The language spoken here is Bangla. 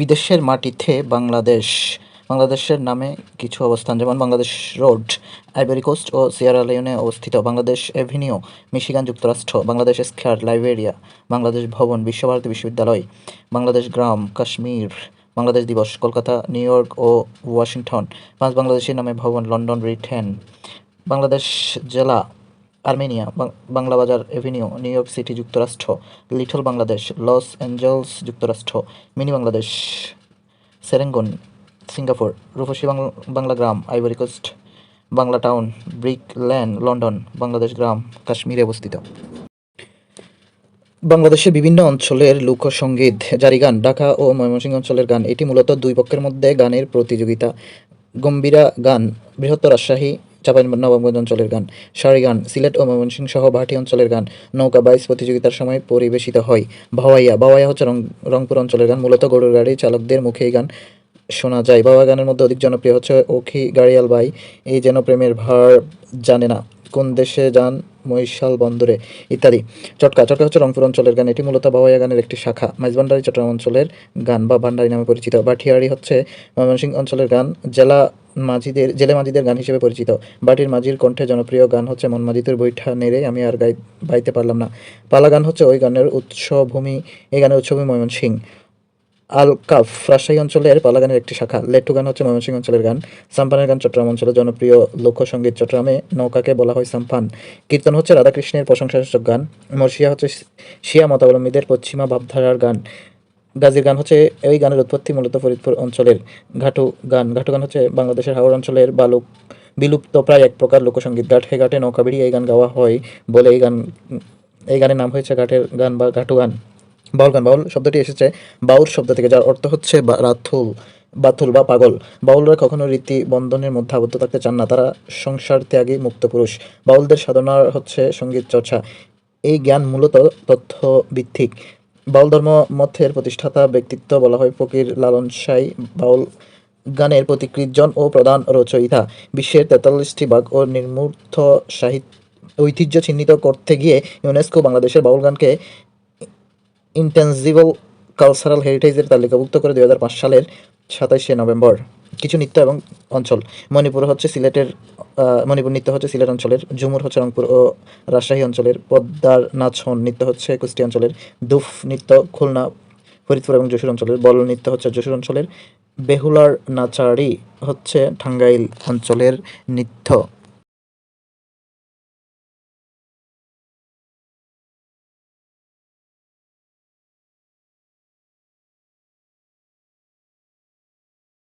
বিদেশের মাটিতে বাংলাদেশ, বাংলাদেশের নামে কিছু অবস্থান, যেমন বাংলাদেশ রোড, আইভরি কোস্ট ও সিয়েরা লিওনে অবস্থিত, বাংলাদেশ এভিনিউ, মিশিগান যুক্তরাষ্ট্র, বাংলাদেশ স্কয়ার, লাইবেরিয়া, বাংলাদেশ ভবন, বিশ্বভারতী বিশ্ববিদ্যালয়, বাংলাদেশ গ্রাম, কাশ্মীর, বাংলাদেশ দিবস, কলকাতা, নিউ ইয়র্ক ও ওয়াশিংটন, পাঁচ বাংলাদেশের নামে ভবন, লন্ডন, ব্রিটেন, বাংলাদেশ জেলা আর্মেনিয়া, বাং- Bangla Bazar Avenue, New York City যুক্তরাষ্ট্র, লিটল বাংলাদেশ, লস অ্যাঞ্জেলস যুক্তরাষ্ট্র, Mini Bangladesh, Serangoon, Singapore, Rupasi Bangla গ্রাম, Ivory Coast, Bangla Town, Brick Lane London, Bangladesh গ্রাম, কাশ্মীরে অবস্থিত। বাংলাদেশের বিভিন্ন অঞ্চলের লোকসঙ্গীত জারি গান ঢাকা ও ময়মনসিংহ অঞ্চলের গান, এটি মূলত দুই পক্ষের মধ্যে গানের প্রতিযোগিতা। গম্ভীরা গান, বৃহত্তর রাজশাহী চাঁপাইনবাবগঞ্জ অঞ্চলের গান, সারি গান, সিলেট ও ময়মনসিংহ সহ ভাটি অঞ্চলের গান, নৌকা, বাইস প্রতিযোগিতার সময় পরিবেশিত হয়। ভাওয়াইয়া ভাওয়াইয়া হচ্ছে রংপুর অঞ্চলের গান, মূলত গরুর গাড়ি চালকদের মুখে এই গান শোনা যায়। বাবা গানের মধ্যে অধিক জনপ্রিয় হচ্ছে ওখি গাড়িয়াল বাই এই যেন প্রেমের ভার জানে না, কোন দেশে যান মহিশাল বন্দরে ইত্যাদি। চটকা চটকা হচ্ছে রংপুর অঞ্চলের গান। এটি মূলত বাবাইয়া গানের একটি শাখা। মাইজভান্ডারি চট্টগ্রাম অঞ্চলের গান বা ভান্ডারি নামে পরিচিত বাটিয়ারি হচ্ছে ময়মনসিংহ অঞ্চলের গান। জেলা মাঝিদের, জেলে মাঝিদের গান হিসেবে পরিচিত। বাটির মাঝির কণ্ঠে জনপ্রিয় গান হচ্ছে মন মাঝিদের বৈঠা নেড়ে। আমি আর গাই, গাইতে পারলাম না। পালা গান হচ্ছে ওই গানের উৎসভূমি, এই গানের উৎসভূমি ময়মনসিংহ। আলকাফ রাজশাহী অঞ্চলের পালাগানের একটি শাখা। লেট্টু গান হচ্ছে ময়মনসিংহ অঞ্চলের গান। সাম্পানের গান চট্টগ্রাম অঞ্চলের জনপ্রিয় লোকসঙ্গীত চট্টগ্রামে নৌকাকে বলা হয় সাম্পান। কীর্তন হচ্ছে রাধাকৃষ্ণের প্রশংসাসূচক গান। মর্শিয়া হচ্ছে শিয়া মতাবলম্বীদের পশ্চিমা ভাবধারার গান। গাজীর গান হচ্ছে এই গানের উৎপত্তি মূলত ফরিদপুর অঞ্চলের ঘাটু গান। ঘাটু গান হচ্ছে বাংলাদেশের হাওড় অঞ্চলের বালুক বিলুপ্ত প্রায় এক প্রকার লোকসঙ্গীত ঘাটে ঘাটে নৌকা বেরিয়ে এই গান গাওয়া হয় বলে এই গান এই গানের নাম হয়েছে ঘাটের গান বা ঘাটু গান। বাউল গান, বাউল শব্দটি এসেছে বাউল শব্দ থেকে, যার অর্থ হচ্ছে রাথুল, বাথুল বা পাগল। বাউলরা কখনো রীতি বন্ধনের মধ্যে আবদ্ধ থাকতে চান না, তারা সংসার ত্যাগী, মুক্ত পুরুষ। বাউলদের সাধনার হচ্ছে সংগীত চর্চা। এই জ্ঞান মূলত তথ্য ভিত্তিক বাউল ধর্ম মধ্যের প্রতিষ্ঠাতা, ব্যক্তিত্ব বলা হয় ফকির লালন সাই। বাউল গানের প্রতিকৃতজন ও প্রধান রচয়িতা। বিশ্বের তেতাল্লিশটি বাঘ ও নির্মূর্ত সাহিত্য ঐতিহ্য চিহ্নিত করতে গিয়ে ইউনেস্কো বাংলাদেশের বাউল গানকে ইন্টেন্সিবল কালচারাল হেরিটেজের তালিকাভুক্ত করে দুই হাজার পাঁচ সালের সাতাইশে নভেম্বর কিছু নৃত্য এবং অঞ্চল। মণিপুর হচ্ছে সিলেটের মণিপুর নৃত্য হচ্ছে সিলেট অঞ্চলের, ঝুমুর হচ্ছে রংপুর ও রাজশাহী অঞ্চলের পদ্মার নাচন নৃত্য হচ্ছে কুষ্টি অঞ্চলের, দুফ নৃত্য খুলনা, ফরিদপুর এবং যশোর অঞ্চলের বল নৃত্য হচ্ছে যশোর অঞ্চলের, বেহুলার নাচারি হচ্ছে টাঙ্গাইল অঞ্চলের নৃত্য।